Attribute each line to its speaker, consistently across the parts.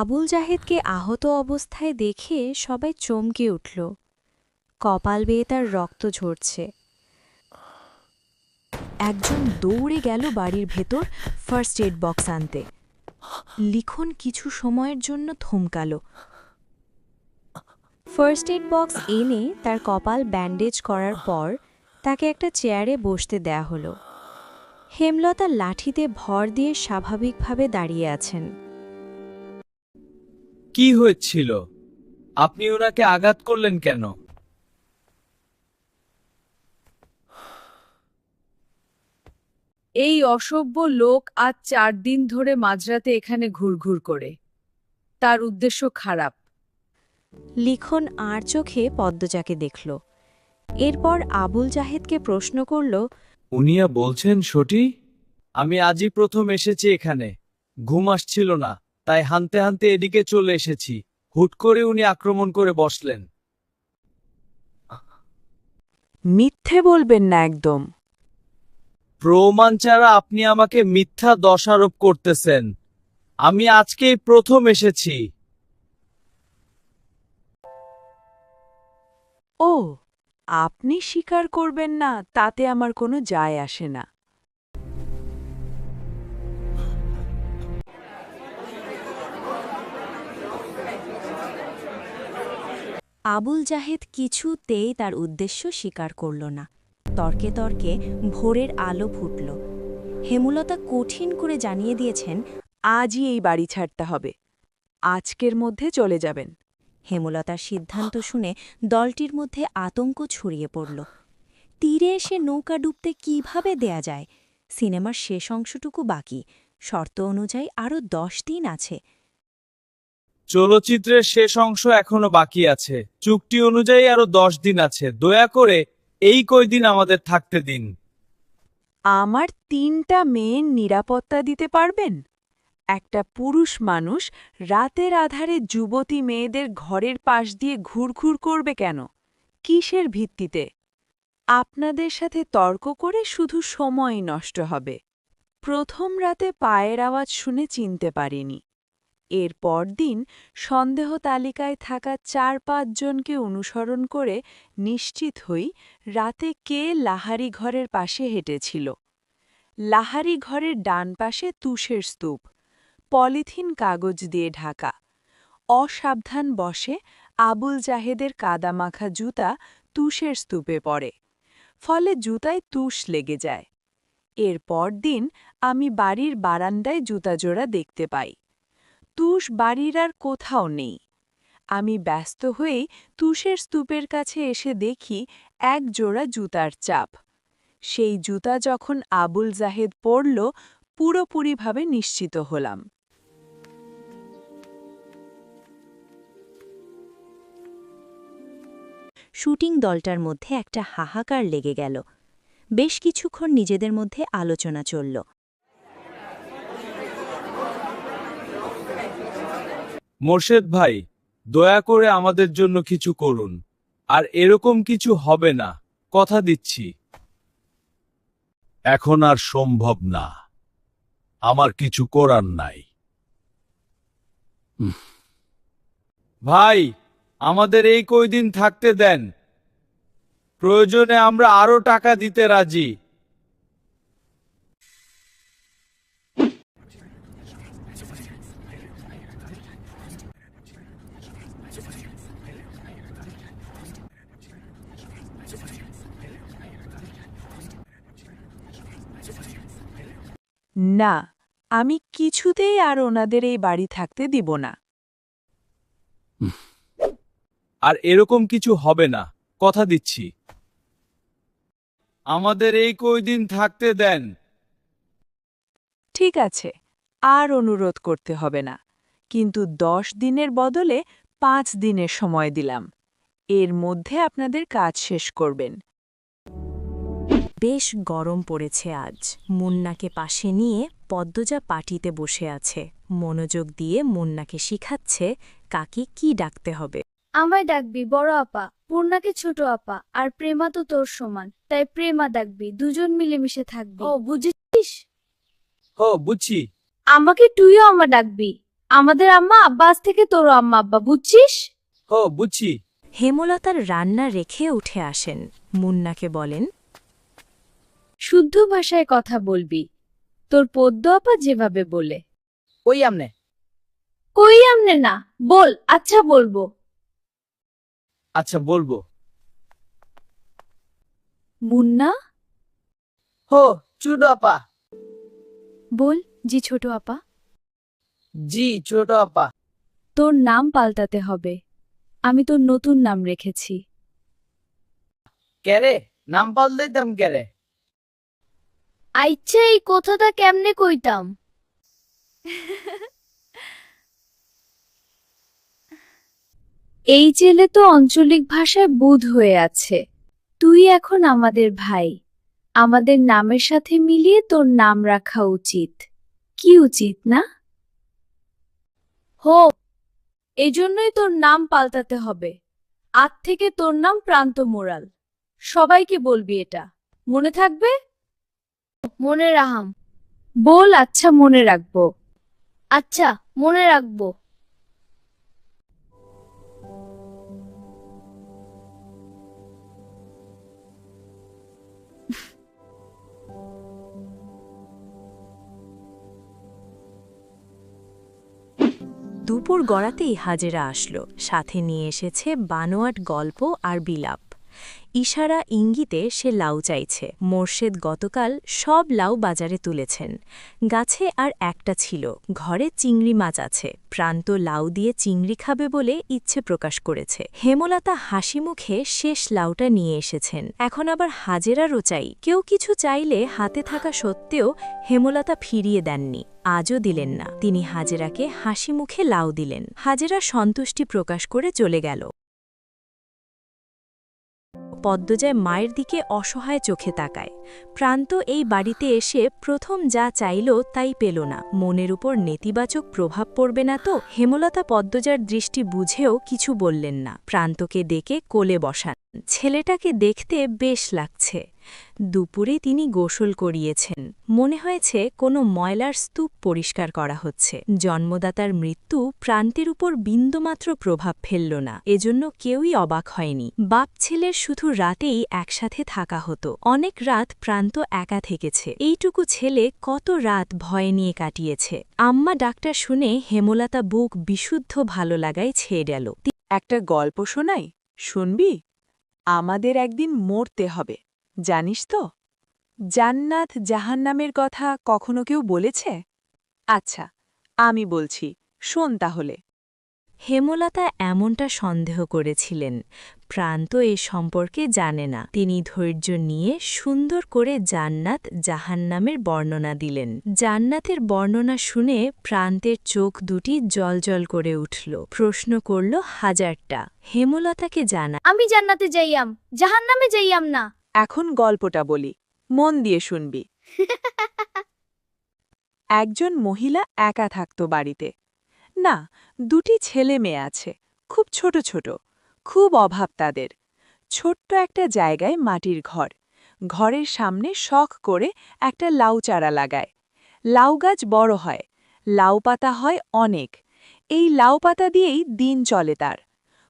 Speaker 1: আবুল জাহেদকে আহত অবস্থায় দেখে সবাই চমকে উঠল। কপাল বেয়ে তার রক্ত ঝরছে। একজন দৌড়ে গেল বাড়ির ভেতর ফার্স্ট এড বক্স আনতে। লিখন কিছু সময়ের জন্য থমকাল। ফার্স্ট এড বক্স এনে তার কপাল ব্যান্ডেজ করার পর তাকে একটা চেয়ারে বসতে দেয়া হলো। হেমলতা লাঠিতে ভর দিয়ে স্বাভাবিকভাবে দাঁড়িয়ে আছেন।
Speaker 2: কি হয়েছিল? আপনি ওনাকে আঘাত করলেন কেন?
Speaker 3: এই অসভ্য লোক আজ চার দিন ধরে মাঝরাতে এখানে ঘুরঘুর করে। তার উদ্দেশ্য খারাপ।
Speaker 1: লিখন আর চোখে পদ্মজাকে দেখল। এরপর আবুল জাহেদকে প্রশ্ন করল
Speaker 2: উনিয়া বলছেন সটি আমি আজই প্রথম এসেছি এখানে। ঘুম আসছিল না। তাই হানতে হানতে এদিকে চলে এসেছি। হুট করে উনি আক্রমণ করে বসলেন।
Speaker 3: মিথ্যে বলবেন না একদম।
Speaker 2: প্রমাণ ছাড়া আপনি আমাকে মিথ্যা দোষারোপ করতেছেন। আমি আজকেই প্রথম এসেছি।
Speaker 3: ও আপনি স্বীকার করবেন না তাতে আমার কোনো যায় আসে না।
Speaker 1: আবুল জাহেদ কিছুতেই তার উদ্দেশ্য স্বীকার করল না। তর্কে তর্কে ভোরের আলো ফুটল। হেমলতা কঠিন করে জানিয়ে দিয়েছেন,
Speaker 3: আজই এই বাড়ি ছাড়তে হবে। আজকের মধ্যে চলে যাবেন।
Speaker 1: হেমলতার সিদ্ধান্ত শুনে দলটির মধ্যে আতঙ্ক ছড়িয়ে পড়ল। তীরে এসে নৌকা ডুবতে কীভাবে দেয়া যায়? সিনেমার শেষ অংশটুকু বাকি। শর্ত অনুযায়ী আরও দশ দিন আছে।
Speaker 2: চলচ্চিত্রের শেষ অংশ এখনও বাকি আছে। চুক্তি অনুযায়ী আরও দশ দিন আছে। দয়া করে এই কয়দিন আমাদের থাকতে দিন।
Speaker 3: আমার তিনটা মেয়ের নিরাপত্তা দিতে পারবেন? একটা পুরুষ মানুষ রাতের আধারে যুবতী মেয়েদের ঘরের পাশ দিয়ে ঘুরঘুর করবে কেন? কিসের ভিত্তিতে? আপনাদের সাথে তর্ক করে শুধু সময় নষ্ট হবে। প্রথম রাতে পায়ের আওয়াজ শুনে চিনতে পারিনি। এর পরদিন সন্দেহ তালিকায় থাকা চার পাঁচজনকে অনুসরণ করে নিশ্চিত হই রাতে কে লাহারি ঘরের পাশে হেঁটেছিল। লাহারি ঘরের ডান পাশে তুষের স্তূপ, পলিথিন কাগজ দিয়ে ঢাকা। অসাবধান বসে আবুল জাহেদের কাদামাখা জুতা তুষের স্তূপে পড়ে, ফলে জুতায় তুষ লেগে যায়। এর দিন আমি বাড়ির বারান্দায় জুতাজোড়া দেখতে পাই। তুষ বাড়ির আর কোথাও নেই। আমি ব্যস্ত হয়েই তুষের স্তূপের কাছে এসে দেখি এক জোড়া জুতার চাপ। সেই জুতা যখন আবুল জাহেদ পড়ল পুরোপুরিভাবে নিশ্চিত হলাম।
Speaker 1: শুটিং দলটার মধ্যে একটা হাহাকার লেগে গেল। বেশ কিছুক্ষণ নিজেদের মধ্যে আলোচনা চলল।
Speaker 2: মোর্শেদ ভাই, দয়া করে আমাদের জন্য কিছু করুন। আর এরকম কিছু হবে না, কথা দিচ্ছি। এখন আর সম্ভব না। আমার কিছু করার নাই। ভাই, আমাদের এই কয়দিন থাকতে দেন। প্রয়োজনে আমরা আরও টাকা দিতে রাজি।
Speaker 3: না আমি কিছুতেই আর ওনাদের এই বাড়ি থাকতে দিব না।
Speaker 2: আর এরকম কিছু হবে না কথা দিচ্ছি। আমাদের এই কয়দিন থাকতে দেন।
Speaker 3: ঠিক আছে আর অনুরোধ করতে হবে না কিন্তু দশ দিনের বদলে পাঁচ দিনের সময় দিলাম এর মধ্যে আপনাদের কাজ শেষ করবেন।
Speaker 1: বেশ গরম পড়েছে আজ। মুন্নাকে পাশে নিয়ে পদ্মজা পাটিতে বসে আছে। মনোযোগ দিয়ে মুন্নাকে শিখাচ্ছে কাকে কি ডাকতে হবে।
Speaker 4: আমায় ডাকবি বড় আপা। পূর্ণাকে ছোট আপা। আর প্রেমা তো তোর সমান। তাই প্রেমা ডাকবি দুজন মিলেমিশে থাকবি। ও বুঝেছিস?
Speaker 2: হো বুঝছি।
Speaker 4: আমাকে তুইও আমা ডাকবি। আমাদের আম্মা আব্বা আজ থেকে তোরও আম্মা আব্বা বুঝছিস?
Speaker 2: হো বুঝছি।
Speaker 1: হেমলতার রান্না রেখে উঠে আসেন। মুন্নাকে বলেন
Speaker 4: শুদ্ধ ভাষায় কথা বলবি। তোর পদ্য আপা যেভাবে বলে।
Speaker 2: ওই আমনে?
Speaker 4: কই আমনে না বল আচ্ছা বলব।
Speaker 2: আচ্ছা বলব।
Speaker 4: মুন্না?
Speaker 2: হো ছোট আপা।
Speaker 4: বল জি ছোট আপা।
Speaker 2: জি ছোট আপা।
Speaker 4: তোর নাম পাল্টাতে হবে। আমি তোর নতুন নাম রেখেছি।
Speaker 2: কেরে নাম পাল্টাইতাম কেরে
Speaker 4: আইচ্ছা এই কথাটা কেমনে কইতাম? এই জেলে তো আঞ্চলিক ভাষায় বুধ হয়ে আছে। তুই এখন আমাদের ভাই। আমাদের নামের সাথে মিলিয়ে তোর নাম রাখা উচিত। কি উচিত না? হো এজন্যই তোর নাম পাল্টাতে হবে। আজ থেকে তোর নাম প্রান্ত মোরাল সবাইকে বলবি এটা। মনে থাকবে? মনে রাহাম বল আচ্ছা মনে রাখব। আচ্ছা মনে রাখব।
Speaker 1: দুপুর গড়াতেই হাজেরা আসলো। সাথে নিয়ে এসেছে বানোয়াট গল্প আর বিলাপ। ইশারা ইঙ্গিতে সে লাউ চাইছে। মোর্শেদ গতকাল সব লাউ বাজারে তুলেছেন। গাছে আর একটা ছিল। ঘরে চিংড়ি মাছ আছে। প্রান্ত লাউ দিয়ে চিংড়ি খাবে বলে ইচ্ছে প্রকাশ করেছে। হেমলতা হাসি মুখে শেষ লাউটা নিয়ে এসেছেন। এখন আবার হাজেরারও চাই। কেউ কিছু চাইলে হাতে থাকা সত্ত্বেও হেমলতা ফিরিয়ে দেননি। আজও দিলেন না। তিনি হাজেরাকে হাসি মুখে লাউ দিলেন। হাজেরা সন্তুষ্টি প্রকাশ করে চলে গেল। পদ্মজায় মায়ের দিকে অসহায় চোখে তাকায়। প্রান্ত এই বাড়িতে এসে প্রথম যা চাইল তাই পেল না। মনের উপর নেতিবাচক প্রভাব পড়বে না তো? হেমলতা পদ্মজার দৃষ্টি বুঝেও কিছু বললেন না। প্রান্তকে ডেকে কোলে বসান। ছেলেটাকে দেখতে বেশ লাগছে। দুপুরে তিনি গোসল করিয়েছেন। মনে হয়েছে কোনো ময়লার স্তূপ পরিষ্কার করা হচ্ছে। জন্মদাতার মৃত্যু প্রান্তের উপর বিন্দুমাত্র প্রভাব ফেলল না। এজন্য কেউই অবাক হয়নি। বাপ ছেলের শুধু রাতেই একসাথে থাকা হতো। অনেক রাত প্রান্ত একা থেকেছে। এইটুকু ছেলে কত রাত ভয় নিয়ে কাটিয়েছে। আম্মা ডাক্তার শুনে হেমলতা বুক বিশুদ্ধ ভালো লাগায় ছেয়ে গেল।
Speaker 3: একটা গল্প শোনাই? শুনবি? আমাদের একদিন মরতে হবে। জানিস তো, জান্নাত জাহান্নামের কথা কখনো কেউ বলেছে? আচ্ছা আমি বলছি, শোন তাহলে।
Speaker 1: হেমলতা এমনটা সন্দেহ করেছিলেন প্রান্ত এ সম্পর্কে জানে না। তিনি ধৈর্য নিয়ে সুন্দর করে জান্নাত জাহান্নামের বর্ণনা দিলেন। জান্নাতের বর্ণনা শুনে প্রান্তের চোখ দুটি জলজল করে উঠল। প্রশ্ন করল, হাজারটা। হেমলতাকে জানা
Speaker 4: আমি জান্নাতে যাইয়াম, জাহান্নামে যাইয়াম না।
Speaker 3: এখন গল্পটা বলি। মন দিয়ে শুনবি। একজন মহিলা একা থাকত বাড়িতে। না দুটি ছেলে মেয়ে আছে খুব ছোট ছোট খুব অভাব তাদের। ছোট্ট একটা জায়গায় মাটির ঘর। ঘরের সামনে শখ করে একটা লাউ চারা লাগায়। লাউ গাছ বড় হয় লাউ পাতা হয় অনেক। এই লাউ পাতা দিয়েই দিন চলে তার।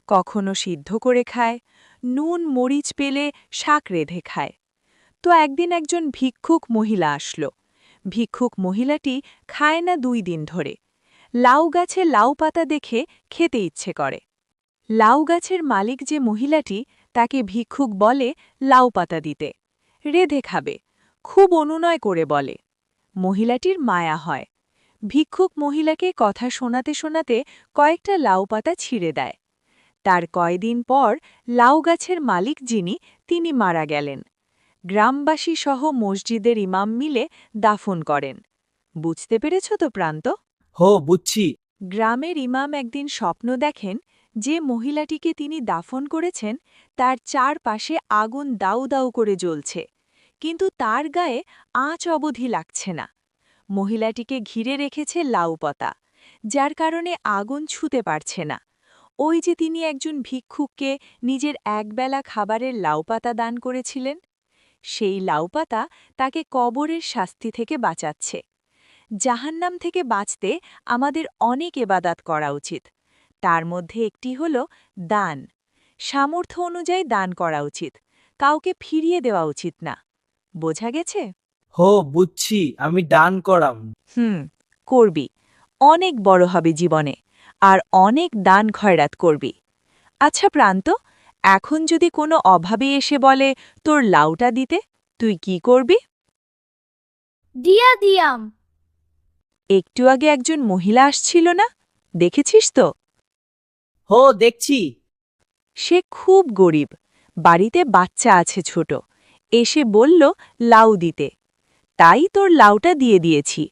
Speaker 3: কখনো সিদ্ধ করে খায় নুন, মরিচ পেলে শাক রেধে খায়। তো একদিন একজন ভিক্ষুক মহিলা আসলো। ভিক্ষুক মহিলাটি খায় না দুই দিন ধরে। লাউ গাছে লাউ পাতা দেখে খেতে ইচ্ছে করে। লাউ গাছের মালিক যে মহিলাটি, তাকে ভিক্ষুক বলে লাউ পাতা দিতে। রেধে খাবে, খুব অনুনয় করে বলে। মহিলাটির মায়া হয়। ভিক্ষুক মহিলাকে কথা শোনাতে শোনাতে কয়েকটা লাউ পাতা ছিঁড়ে দেয়। তার কয়দিন পর লাউ গাছের মালিক যিনি তিনি মারা গেলেন। গ্রামবাসী সহ মসজিদের ইমাম মিলে দাফন করেন। বুঝতে পেরেছ তো প্রান্ত?
Speaker 2: হো বুঝছি।
Speaker 3: গ্রামের ইমাম একদিন স্বপ্ন দেখেন যে মহিলাটিকে তিনি দাফন করেছেন তার চারপাশে আগুন দাউ দাউ করে জ্বলছে। কিন্তু তার গায়ে আঁচ অবধি লাগছে না। মহিলাটিকে ঘিরে রেখেছে লাউপতা যার কারণে আগুন ছুতে পারছে না। ওই যে তিনি একজন ভিক্ষুককে নিজের একবেলা খাবারের লাউপাতা দান করেছিলেন সেই লাউপাতা তাকে কবরের শাস্তি থেকে বাঁচাচ্ছে। জাহান্নাম থেকে বাঁচতে আমাদের অনেক এবাদাত করা উচিত। তার মধ্যে একটি হল দান। সামর্থ্য অনুযায়ী দান করা উচিত। কাউকে ফিরিয়ে দেওয়া উচিত না। বোঝা গেছে?
Speaker 2: হো বুঝছি। আমি ডান করাম।
Speaker 3: হুম করবি। অনেক বড় হবে জীবনে। আর অনেক দান খয়রাত করবি। আচ্ছা প্রান্ত এখন যদি কোনো অভাবে এসে বলে তোর লাউটা দিতে তুই কি করবি?
Speaker 4: দিয়া দিয়াম।
Speaker 3: একটু আগে একজন মহিলা আসছিল না? দেখেছিস তো?
Speaker 2: হো দেখছি।
Speaker 3: সে খুব গরিব বাড়িতে বাচ্চা আছে ছোট। এসে বলল লাউ দিতে। তাই তোর লাউটা দিয়ে দিয়েছি।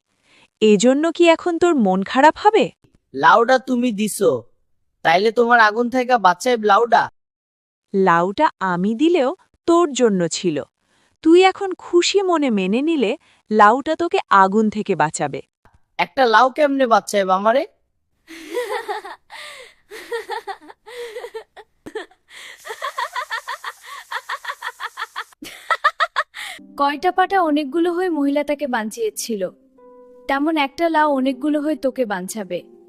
Speaker 3: এজন্য কি এখন তোর মন খারাপ হবে?
Speaker 2: লাউডা তুমি দিছো। তাইলে তোমার আগুন থেকে বাচ্চায় লাউডা।
Speaker 3: লাউটা আমি দিলেও তোর জন্য ছিল। তুই এখন খুশি মনে মেনে নিলে লাউটা তোকে আগুন থেকে বাঁচাবে।
Speaker 2: একটা লাউ কেমনে বাচ্চায় আমারে
Speaker 4: কয়টা পাটা অনেকগুলো হয়ে মহিলা তাকে বাঁচিয়েছিল। তেমন একটা লাউ অনেকগুলো হয়ে তোকে বাঁচাবে।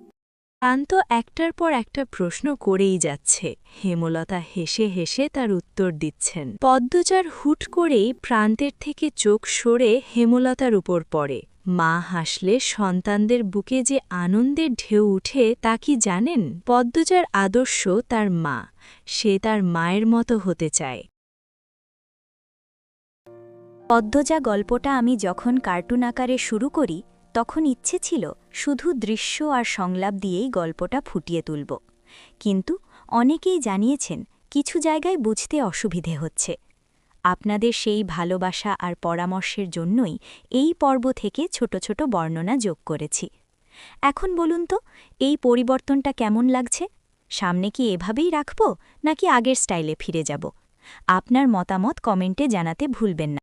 Speaker 3: প্রান্ত একটার পর একটা প্রশ্ন করেই যাচ্ছে। হেমলতা হেসে হেসে তার উত্তর দিচ্ছেন। পদ্মচার হুট করেই প্রান্তের থেকে চোখ সরে হেমলতার উপর পড়ে। মা হাসলে সন্তানদের বুকে যে আনন্দের ঢেউ উঠে তা কি জানেন? পদ্মজার আদর্শ তার মা। সে তার মায়ের মতো হতে চায়।
Speaker 1: পদ্মজা গল্পটা আমি যখন কার্টুন আকারে শুরু করি তখন ইচ্ছে ছিল শুধু দৃশ্য আর সংলাপ দিয়েই গল্পটা ফুটিয়ে তুলব। কিন্তু অনেকেই জানিয়েছেন কিছু জায়গায় বুঝতে অসুবিধে হচ্ছে। আপনাদের সেই ভালোবাসা আর পরামর্শের জন্যই এই পর্ব থেকে ছোট ছোট বর্ণনা যোগ করেছি। এখন বলুন তো, এই পরিবর্তনটা কেমন লাগছে? সামনে কি এভাবেই রাখব নাকি আগের স্টাইলে ফিরে যাব? আপনার মতামত কমেন্টে জানাতে ভুলবেন না।